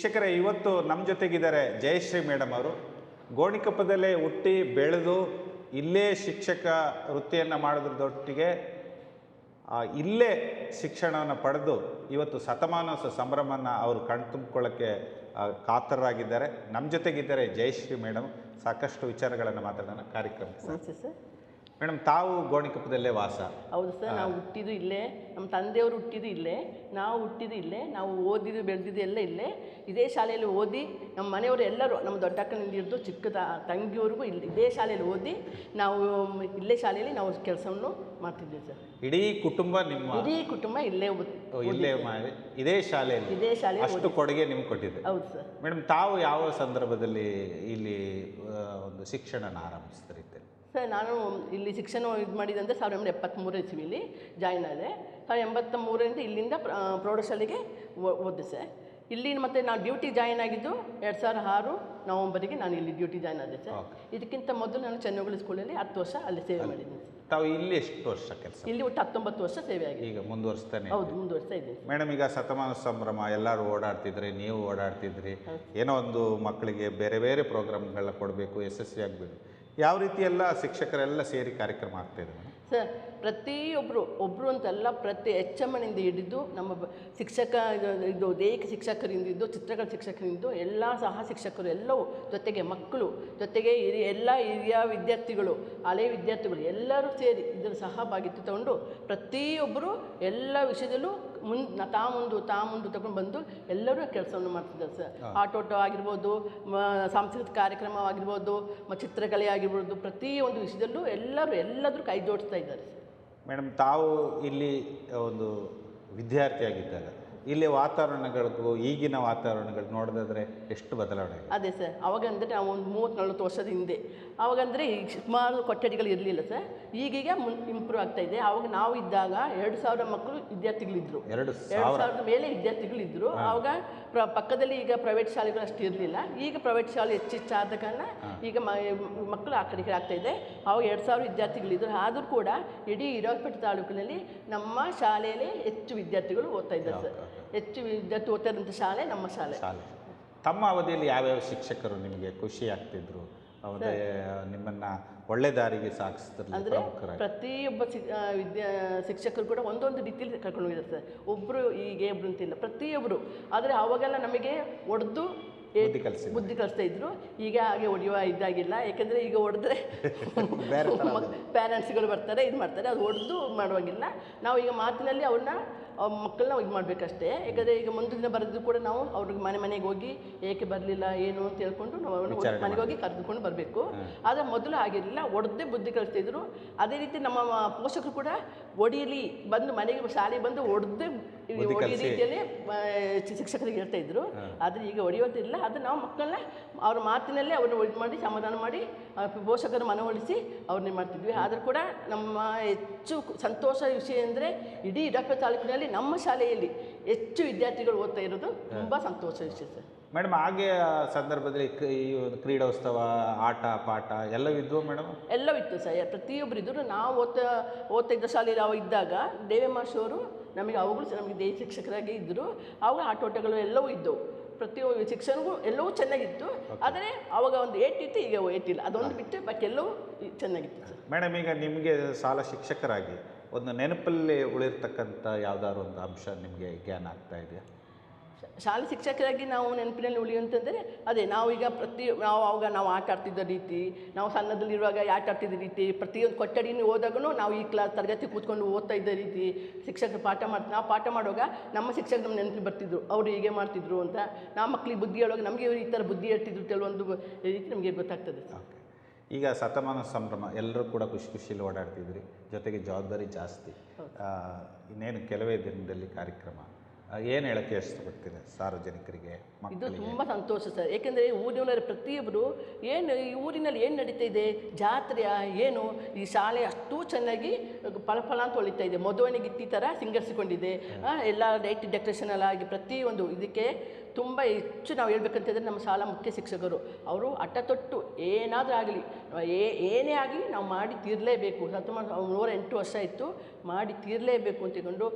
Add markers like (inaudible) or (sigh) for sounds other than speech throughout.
ವೀಕ್ಷಕರೇ, ಇವತ್ತು ನಮ್ಮ ಜೊತೆಗಿದ್ದಾರೆ ಜಯಶ್ರೀ ಮೇಡಮ್ ಅವರು. ಗೋಣಿಕೊಪ್ಪದಲ್ಲೇ ಹುಟ್ಟಿ ಬೆಳೆದು ಇಲ್ಲೇ ಶಿಕ್ಷಕ ವೃತ್ತಿಯನ್ನು ಮಾಡೋದ್ರದೊಟ್ಟಿಗೆ ಇಲ್ಲೇ ಶಿಕ್ಷಣವನ್ನು ಪಡೆದು ಇವತ್ತು ಶತಮಾನೋತ್ಸವ ಸಂಭ್ರಮನ ಅವರು ಕಣ್ತುಂಬಿಕೊಳ್ಳೋಕ್ಕೆ ಕಾತರರಾಗಿದ್ದಾರೆ. ನಮ್ಮ ಜೊತೆಗಿದ್ದಾರೆ ಜಯಶ್ರೀ ಮೇಡಮ್. ಸಾಕಷ್ಟು ವಿಚಾರಗಳನ್ನು ಮಾತಾಡೋಣ ಕಾರ್ಯಕ್ರಮ ಸರ್. ಮೇಡಮ್ ತಾವು ಗೋಣಿಕೊಪ್ಪದಲ್ಲೇ ವಾಸ. ಹೌದು ಸರ್ ನಾವು ಹುಟ್ಟಿದ್ದು ಇಲ್ಲೇ ನಮ್ಮ ತಂದೆಯವರು ಹುಟ್ಟಿದ್ದು ಇಲ್ಲೇ ನಾವು ಹುಟ್ಟಿದ್ದು ಇಲ್ಲೇ ನಾವು ಓದಿದ್ದು ಬೆಳೆದಿದ್ದು ಎಲ್ಲ ಇಲ್ಲೇ. ಇದೇ ಶಾಲೆಯಲ್ಲಿ ಓದಿ ನಮ್ಮ ಮನೆಯವರು ಎಲ್ಲರೂ ನಮ್ಮ ದೊಡ್ಡಕ್ಕನಿಂದ ಹಿಡಿದು ಚಿಕ್ಕ ತಂಗಿಯವ್ರಿಗೂ ಇಲ್ಲಿ ಇದೇ ಶಾಲೆಯಲ್ಲಿ ಓದಿ ನಾವು ಇಲ್ಲೇ ಶಾಲೆಯಲ್ಲಿ ನಾವು ಕೆಲಸವನ್ನು ಮಾಡ್ತಿದ್ವಿ ಸರ್. ಇಡೀ ಕುಟುಂಬ ನಿಮ್ಮ ಇಡೀ ಕುಟುಂಬ ಇಲ್ಲೇ ಇಲ್ಲೇ ಮಾಡಿ ಇದೇ ಶಾಲೆಯಲ್ಲಿ ಇದೇ ಶಾಲೆ ಅಷ್ಟು ಕೊಡುಗೆ ನಿಮ್ಗೆ ಕೊಟ್ಟಿದೆ ಹೌದು ಸರ್. ಮೇಡಮ್ ತಾವು ಯಾವ ಸಂದರ್ಭದಲ್ಲಿ ಇಲ್ಲಿ ಒಂದು ಶಿಕ್ಷಣನ ಆರಂಭಿಸ್ತಾರೆ? ಸರ್ ನಾನು ಇಲ್ಲಿ ಶಿಕ್ಷಣ ಇದು ಮಾಡಿದಂದರೆ ಸಾವಿರದ ಒಂಬೈನೂರ ಎಪ್ಪತ್ತ್ಮೂರು ಇಸ್ವಿಲಿ ಜಾಯ್ನ್ ಆದೆ. ಸಾವಿರದ ಎಂಬತ್ತ ಮೂರರಿಂದ ಇಲ್ಲಿಂದ ಪ್ರೌಢಶಾಲೆಗೆ ಓದಿದೆ ಸರ್. ಇಲ್ಲಿ ಮತ್ತು ನಾನು ಡ್ಯೂಟಿ ಜಾಯಿನ್ ಆಗಿದ್ದು ಎರಡು ಸಾವಿರದ ಆರು ನವಂಬರಿಗೆ ನಾನು ಇಲ್ಲಿ ಡ್ಯೂಟಿ ಜಾಯ್ನ್ ಆದೆ ಸರ್. ಇದಕ್ಕಿಂತ ಮೊದಲು ನಾನು ಚೆನ್ನಗುಳಿ ಸ್ಕೂಲಲ್ಲಿ ಹತ್ತು ವರ್ಷ ಅಲ್ಲಿ ಸೇವೆ ಮಾಡಿದ್ದೀನಿ ತಾವು ಇಲ್ಲಿ ಎಷ್ಟು ವರ್ಷ ಕೆಲಸ? ಇಲ್ಲಿ ಒಟ್ಟು ಹತ್ತೊಂಬತ್ತು ವರ್ಷ ಸೇವೆ ಆಗಿದೆ. ಈಗ ಮುಂದುವರಿಸ್ತಾನೆ ಹೌದು ಮುಂದುವರಿಸ್ತಾ ಇದ್ದೀನಿ ಮೇಡಮ್ ಈಗ ಶತಮಾನ ಸಂಭ್ರಮ ಎಲ್ಲರೂ ಓಡಾಡ್ತಿದ್ರಿ ನೀವು ಓಡಾಡ್ತಿದ್ರಿ. ಏನೋ ಒಂದು ಮಕ್ಕಳಿಗೆ ಬೇರೆ ಬೇರೆ ಪ್ರೋಗ್ರಾಮ್ಗಳನ್ನ ಕೊಡಬೇಕು ಯಶಸ್ವಿ ಆಗಬೇಕು. ಯಾವ ರೀತಿ ಎಲ್ಲ ಶಿಕ್ಷಕರೆಲ್ಲ ಸೇರಿ ಕಾರ್ಯಕ್ರಮ ಆಗ್ತಾಯಿದೆ ಮೇಡಮ್? ಸರ್ ಪ್ರತಿಯೊಬ್ಬರು ಒಬ್ಬರು ಅಂತೆಲ್ಲ ಪ್ರತಿ ಎಚ್ ಎಮ್ಮನಿಂದ ಹಿಡಿದು ನಮ್ಮ ಶಿಕ್ಷಕ ಇದು- ಇದು ದೈಹಿಕ ಶಿಕ್ಷಕರಿಂದ ಇದ್ದು ಚಿತ್ರಕಲ ಶಿಕ್ಷಕರಿಂದ ಎಲ್ಲ ಸಹ ಶಿಕ್ಷಕರು ಎಲ್ಲವೂ ಜೊತೆಗೆ ಮಕ್ಕಳು, ಜೊತೆಗೆ ಹಿರಿಯ, ಎಲ್ಲ ಹಿರಿಯ ವಿದ್ಯಾರ್ಥಿಗಳು, ಹಳೆ ವಿದ್ಯಾರ್ಥಿಗಳು ಎಲ್ಲರೂ ಸೇರಿ ಇದರ ಸಹಭಾಗಿತ್ವ ತಗೊಂಡು ಪ್ರತಿಯೊಬ್ಬರು ಎಲ್ಲ ವಿಷಯದಲ್ಲೂ ಮುನ್ ತಾ ಮುಂದು ತಾ ಮುಂದು ತಗೊಂಡು ಬಂದು ಎಲ್ಲರೂ ಕೆಲಸವನ್ನು ಮಾಡ್ತಿದ್ದಾರೆ ಸರ್. ಆಟೋಟ ಆಗಿರ್ಬೋದು ಮ- ಸಾಂಸ್ಕೃತಿಕ ಕಾರ್ಯಕ್ರಮವಾಗಿರ್ಬೋದು ಮ ಚಿತ್ರಕಲೆ ಆಗಿರ್ಬೋದು ಪ್ರತಿಯೊಂದು ವಿಷಯದಲ್ಲೂ ಎಲ್ಲರೂ ಎಲ್ಲದರೂ ಕೈ ಜೋಡಿಸ್ತಾ ಇದ್ದಾರೆ ಸರ್. ಮೇಡಮ್ ತಾವು ಇಲ್ಲಿ ಒಂದು ವಿದ್ಯಾರ್ಥಿಯಾಗಿದ್ದಾಗ ಇಲ್ಲಿ ವಾತಾವರಣಗಳಿಗೂ ಈಗಿನ ವಾತಾವರಣಗಳು ನೋಡೋದಾದ್ರೆ ಎಷ್ಟು ಬದಲಾವಣೆ ಅದೇ ಸರ್ ಅವಾಗ ಅಂದರೆ ನಾವು ಒಂದು ಮೂವತ್ತು ನಲ್ವತ್ತು ವರ್ಷದ ಹಿಂದೆ. ಅವಾಗಂದರೆ ಈ ಸುಮಾರು ಕೊಠಡಿಗಳು ಇರಲಿಲ್ಲ ಸರ್. ಈಗೀಗ ಮುನ್ ಇಂಪ್ರೂವ್ ಆಗ್ತಾ ಇದೆ. ಅವಾಗ ನಾವು ಇದ್ದಾಗ ಎರಡು ಸಾವಿರ ಮಕ್ಕಳು ವಿದ್ಯಾರ್ಥಿಗಳಿದ್ರು. ಎರಡು ಎರಡು ಸಾವಿರ? ಸಾವಿರದ ಮೇಲೆ ವಿದ್ಯಾರ್ಥಿಗಳಿದ್ರು. ಆವಾಗ ಪ್ರ ಪಕ್ಕದಲ್ಲಿ ಈಗ ಪ್ರೈವೇಟ್ ಶಾಲೆಗಳು ಅಷ್ಟು ಇರಲಿಲ್ಲ. ಈಗ ಪ್ರೈವೇಟ್ ಶಾಲೆ ಹೆಚ್ಚೆಚ್ಚಾದ ಕಾರಣ ಈಗ ಮಕ್ಕಳು ಆ ಕಡೆ ಆಗ್ತಾ ಇದೆ. ಅವಾಗ ಎರಡು ಸಾವಿರ ವಿದ್ಯಾರ್ಥಿಗಳಿದ್ದರು ಆದರೂ ಕೂಡ ಇಡೀ ಹಿರಾಪೇಟೆ ತಾಲೂಕಿನಲ್ಲಿ ನಮ್ಮ ಶಾಲೆಯಲ್ಲಿ ಹೆಚ್ಚು ವಿದ್ಯಾರ್ಥಿಗಳು ಓದ್ತಾ ಇದ್ದಾರೆ ಸರ್. ಹೆಚ್ಚು ವಿದ್ಯಾರ್ಥಿ ಓದ್ತಾ ಇರೋಂಥ ಶಾಲೆ ನಮ್ಮ ಶಾಲೆ. ಶಾಲೆ. ತಮ್ಮ ಅವಧಿಯಲ್ಲಿ ಯಾವ್ಯಾವ ಶಿಕ್ಷಕರು ನಿಮಗೆ ಖುಷಿ ಆಗ್ತಿದ್ರು? ಅವರೇ ನಿಮ್ಮನ್ನ ಒಳ್ಳೆ ದಾರಿಗೆ ಸಾಗಿಸ್ತಿರ್ಲಿ ಅಂದರೆ ಪ್ರತಿಯೊಬ್ಬ ವಿದ್ಯಾ ಶಿಕ್ಷಕರು ಕೂಡ ಒಂದೊಂದು ರೀತಿಯಲ್ಲಿ ಕರ್ಕೊಂಡು ಹೋಗಿದ್ದಾರೆ ಸರ್. ಒಬ್ಬರು ಹೀಗೆ ಒಬ್ರು ಅಂತಿಲ್ಲ ಪ್ರತಿಯೊಬ್ಬರು ಆದರೆ ಅವಾಗೆಲ್ಲ ನಮಗೆ ಒಡೆದು ಬುದ್ಧಿ ಕಲಿಸಿ ಬುದ್ಧಿ ಕಲಿಸ್ತಾ ಇದ್ರು. ಈಗ ಹಾಗೆ ಹೊಡೆಯುವ ಇದಾಗಿಲ್ಲ. ಯಾಕಂದ್ರೆ ಈಗ ಹೊಡೆದ್ರೆ ಪೇರೆಂಟ್ಸ್ಗಳು (laughs) ಬರ್ತಾರೆ ಇದು ಮಾಡ್ತಾರೆ. ಅದು ಹೊಡೆದು ಮಾಡುವಾಗಿಲ್ಲ. ನಾವು ಈಗ ಮಾತಿನಲ್ಲಿ ಅವ್ರನ್ನ ಅವ್ರ ಮಕ್ಕಳನ್ನ ಇದು ಮಾಡಬೇಕಷ್ಟೇ. ಯಾಕಂದರೆ ಈಗ ಮುಂದಿನ ದಿನ ಬರೆದು ಕೂಡ ನಾವು ಅವ್ರಿಗೆ ಮನೆ ಮನೆಗೆ ಹೋಗಿ ಏಕೆ ಬರಲಿಲ್ಲ ಏನು ಅಂತ ಹೇಳ್ಕೊಂಡು ನಾವು ಅವ್ರನ್ನ ಮನೆಗೆ ಹೋಗಿ ಕರೆದುಕೊಂಡು ಬರಬೇಕು. ಆದರೆ ಮೊದಲು ಆಗಿರಲಿಲ್ಲ ಒಡೆದೇ ಬುದ್ಧಿ ಕಲಿಸ್ತಿದ್ರು ಅದೇ ರೀತಿ ನಮ್ಮ ಪೋಷಕರು ಕೂಡ ಒಡಿಯಲಿ ಬಂದು ಮನೆಗೆ ಶಾಲೆಗೆ ಬಂದು ಒಡೆದೇ ಒಡಿಯೋ. ರೀತಿಯಲ್ಲಿ ಶಿಕ್ಷಕರಿಗೆ ಹೇಳ್ತಾ ಇದ್ರು. ಆದರೆ ಈಗ ಹೊಡೆಯೋದಿಲ್ಲ ಅದು ನಾವು ಮಕ್ಕಳನ್ನ ಅವ್ರ ಮಾತಿನಲ್ಲೇ ಅವ್ರನ್ನ ಇದು ಮಾಡಿ ಸಮಾಧಾನ ಮಾಡಿ ಪೋಷಕರ ಮನವೊಲಿಸಿ ಅವ್ರನ್ನ ಮಾಡ್ತಿದ್ವಿ. ಆದರೂ ಕೂಡ ನಮ್ಮ ಹೆಚ್ಚು ಸಂತೋಷ ವಿಷಯ ಅಂದರೆ ಇಡೀ ಇಡಪ್ಪ ತಾಲೂಕಿನಲ್ಲಿ ನಮ್ಮ ಶಾಲೆಯಲ್ಲಿ ಹೆಚ್ಚು ವಿದ್ಯಾರ್ಥಿಗಳು ಓದ್ತಾ ಇರೋದು ತುಂಬ ಸಂತೋಷ ವಿಷಯ ಸರ್ ಮೇಡಮ್ ಹಾಗೆ ಸಂದರ್ಭದಲ್ಲಿ ಈ ಒಂದು ಕ್ರೀಡೋತ್ಸವ ಆಟ ಪಾಠ ಎಲ್ಲವಿದ್ವು ಮೇಡಮ್? ಎಲ್ಲವೂ ಇತ್ತು ಸರ್. ಪ್ರತಿಯೊಬ್ಬರು ಇದ್ದರು ನಾವು ಓದ್ತಾ ಓದ್ತಾ ಇದ್ದ ಶಾಲೆಯಲ್ಲಿ ನಾವು ಇದ್ದಾಗ ದೇವೇಮಾಶವರು ನಮಗೆ ಅವುಗಳು ಸಹ ನಮಗೆ ದೇಹ ಶಿಕ್ಷಕರಾಗಿ ಇದ್ದರು ಅವಾಗ ಆಟೋಟಗಳು ಎಲ್ಲವೂ ಇದ್ದವು. ಪ್ರತಿಯೊಂದು ಶಿಕ್ಷಣಗೂ ಎಲ್ಲವೂ ಚೆನ್ನಾಗಿತ್ತು. ಆದರೆ ಅವಾಗ ಒಂದು ಏಟಿತ್ತು ಈಗ ಏಟಿಲ್ಲ. ಅದೊಂದು ಬಿಟ್ಟು ಬಟ್ ಎಲ್ಲವೂ ಚೆನ್ನಾಗಿತ್ತು ಸರ್. ಮೇಡಮ್ ಈಗ ನಿಮಗೆ ಶಾಲಾ ಶಿಕ್ಷಕರಾಗಿ ಒಂದು ನೆನಪಲ್ಲಿ ಉಳಿರ್ತಕ್ಕಂಥ ಯಾವುದಾದ್ರು ಒಂದು ಅಂಶ ನಿಮಗೆ ಜ್ಞಾನ ಆಗ್ತಾ ಇದೆಯಾ? ಶಾಲೆ ಶಿಕ್ಷಕರಾಗಿ ನಾವು ನೆನಪಿನಲ್ಲಿ ಉಳಿಯುವಂತಂದರೆ ಅದೇ ನಾವು ಈಗ ಪ್ರತಿ ನಾವು ಅವಾಗ ನಾವು ಆಟ ಆಡ್ತಿದ್ದ ರೀತಿ ನಾವು ಸಣ್ಣದಲ್ಲಿರುವಾಗ ಆಟ ಆಡ್ತಿದ್ದ ರೀತಿ ಪ್ರತಿಯೊಂದು ಕೊಠಡಿನೂ ಹೋದಾಗೂ ನಾವು ಈ ಕ್ಲಾಸ್ ತರಗತಿ ಕೂತ್ಕೊಂಡು ಓದ್ತಾ ಇದ್ದ ರೀತಿ ಶಿಕ್ಷಕರು ಪಾಠ ಮಾಡ್ತಾ ನಾವು ಪಾಠ ಮಾಡುವಾಗ ನಮ್ಮ ಶಿಕ್ಷಕರು ನಮ್ಮ ನೆನಪು ಬರ್ತಿದ್ರು ಅವರು ಹೀಗೆ ಮಾಡ್ತಿದ್ರು ಅಂತ. ನಾವು ಮಕ್ಕಳಿಗೆ ಬುದ್ಧಿ ಹೇಳುವಾಗ ನಮಗೆ ಇವ್ರು ಈ ಥರ ಬುದ್ಧಿ ಹೇಳ್ತಿದ್ರು ಕೆಲವೊಂದು ರೀತಿ ನಮಗೆ ಗೊತ್ತಾಗ್ತದೆ. ಈಗ ಸತಮಾನ ಸಂಭ್ರಮ ಎಲ್ಲರೂ ಕೂಡ ಖುಷಿ ಖುಷಿಯಲ್ಲಿ ಓಡಾಡ್ತಿದ್ರಿ ಜೊತೆಗೆ ಜವಾಬ್ದಾರಿ ಜಾಸ್ತಿ. ಇನ್ನೇನು ಕೆಲವೇ ದಿನದಲ್ಲಿ ಕಾರ್ಯಕ್ರಮ? ಏನು ಹೇಳಕ್ಕೆ ಇಷ್ಟಪಡ್ತೀನಿ ಸಾರ್ವಜನಿಕರಿಗೆ ಇದು ತುಂಬ ಸಂತೋಷ ಸರ್. ಏಕೆಂದರೆ ಊರಿನವರ ಪ್ರತಿಯೊಬ್ಬರು ಏನು ಈ ಊರಿನಲ್ಲಿ ಏನು ನಡೀತಾ ಇದೆ ಜಾತ್ರೆಯ ಏನು ಈ ಶಾಲೆ ಅಷ್ಟೂ ಚೆನ್ನಾಗಿ ಫಲಫಲ ಅಂತ ಹೊಳಿತಾ ಇದೆ. ಮದುವಣಿಗೆ ಇತ್ತಿ ಥರ ಸಿಂಗರಿಸಿಕೊಂಡಿದೆ ಎಲ್ಲ ಲೈಟ್ ಡೆಕೋರೇಷನ್ ಎಲ್ಲ ಆಗಿ ಪ್ರತಿಯೊಂದು ಇದಕ್ಕೆ ತುಂಬ ಹೆಚ್ಚು ನಾವು ಹೇಳ್ಬೇಕಂತಂದರೆ ನಮ್ಮ ಶಾಲಾ ಮುಖ್ಯ ಶಿಕ್ಷಕರು. ಅವರು ಅಟ್ಟ ತೊಟ್ಟು ಏನಾದರೂ ಆಗಲಿ ಏನೇ ಆಗಲಿ ನಾವು ಮಾಡಿ ತೀರಲೇಬೇಕು. ಹತ್ತೊಂಬತ್ತು ನೂರ ಎಂಟು ವರ್ಷ ಇತ್ತು ಮಾಡಿ ತೀರಲೇಬೇಕು ಅಂತಕೊಂಡು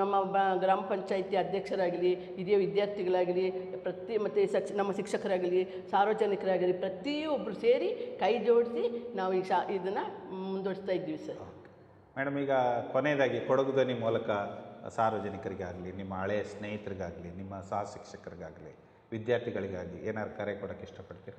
ನಮ್ಮ ಬ, ಗ್ರಾಮ ಪಂಚಾಯಿತಿ ಅಧ್ಯಕ್ಷರಾಗಲಿ, ಹಿರಿಯ ವಿದ್ಯಾರ್ಥಿಗಳಾಗಲಿ, ಪ್ರತಿ ಮತ್ತು ಸಚ್, ನಮ್ಮ ಶಿಕ್ಷಕರಾಗಲಿ, ಸಾರ್ವಜನಿಕರಾಗಲಿ ಪ್ರತಿಯೊಬ್ಬರು ಸೇರಿ ಕೈ ಜೋಡಿಸಿ ನಾವು ಈ ಶಾ, ಇದನ್ನು ಮುಂದುವರಿಸ್ತಾ ಇದ್ದೀವಿ ಸರ್. ಮೇಡಮ್, ಈಗ ಕೊನೆಯದಾಗಿ ಕೊಡಗು ಧ್ವನಿ ಮೂಲಕ ಸಾರ್ವಜನಿಕರಿಗಾಗಲಿ, ನಿಮ್ಮ ಹಳೆಯ ಸ್ನೇಹಿತರಿಗಾಗಲಿ, ನಿಮ್ಮ ಸಹ ಶಿಕ್ಷಕರಿಗಾಗಲಿ ವಿದ್ಯಾರ್ಥಿಗಳಿಗಾಗಿ ಏನಾದ್ರು ಕರೆ ಕೊಡೋಕ್ಕೆ ಇಷ್ಟಪಡ್ತೀರಾ?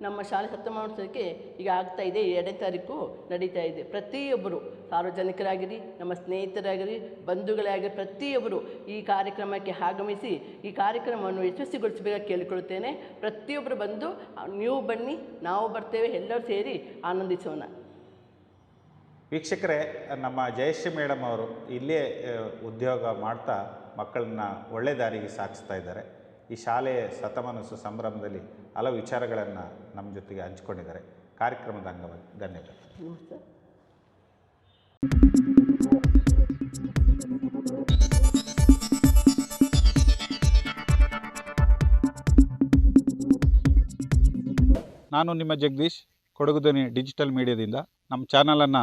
ನಮ್ಮ ಶಾಲೆ ಸಪ್ತಮೋತ್ಸವಕ್ಕೆ ಈಗ ಆಗ್ತಾ ಇದೆ, ಎರಡನೇ ತಾರೀಕು ನಡೀತಾ ಇದೆ. ಪ್ರತಿಯೊಬ್ಬರು ಸಾರ್ವಜನಿಕರಾಗಿರಿ, ನಮ್ಮ ಸ್ನೇಹಿತರಾಗಿರಿ, ಬಂಧುಗಳಾಗಿರಿ, ಪ್ರತಿಯೊಬ್ಬರು ಈ ಕಾರ್ಯಕ್ರಮಕ್ಕೆ ಆಗಮಿಸಿ, ಈ ಕಾರ್ಯಕ್ರಮವನ್ನು ಯಶಸ್ವಿಗೊಳಿಸಬೇಕಾಗಿ ಕೇಳಿಕೊಳ್ಳುತ್ತೇನೆ. ಪ್ರತಿಯೊಬ್ಬರು ಬಂದು, ನೀವು ಬನ್ನಿ, ನಾವು ಬರ್ತೇವೆ, ಎಲ್ಲರೂ ಸೇರಿ ಆನಂದಿಸೋಣ. ವೀಕ್ಷಕರೇ, ನಮ್ಮ ಜಯಶ್ರೀ ಮೇಡಮ್ ಅವರು ಇಲ್ಲೇ ಉದ್ಯೋಗ ಮಾಡ್ತಾ ಮಕ್ಕಳನ್ನ ಒಳ್ಳೆ ದಾರಿಗೆ ಸಾಗಿಸ್ತಾ ಇದ್ದಾರೆ. ಈ ಶಾಲೆಯ ಸತಮನಸ್ಸು ಸಂಭ್ರಮದಲ್ಲಿ ಹಲವು ವಿಚಾರಗಳನ್ನು ನಮ್ಮ ಜೊತೆಗೆ ಹಂಚಿಕೊಂಡಿದ್ದಾರೆ. ಕಾರ್ಯಕ್ರಮದ ಅಂಗವಾಗಿ ಧನ್ಯವಾದ. ನಾನು ನಿಮ್ಮ ಜಗದೀಶ್ ಕೊಡಗುದನಿ ಡಿಜಿಟಲ್ ಮೀಡಿಯಾದಿಂದ. ನಮ್ಮ ಚಾನಲನ್ನು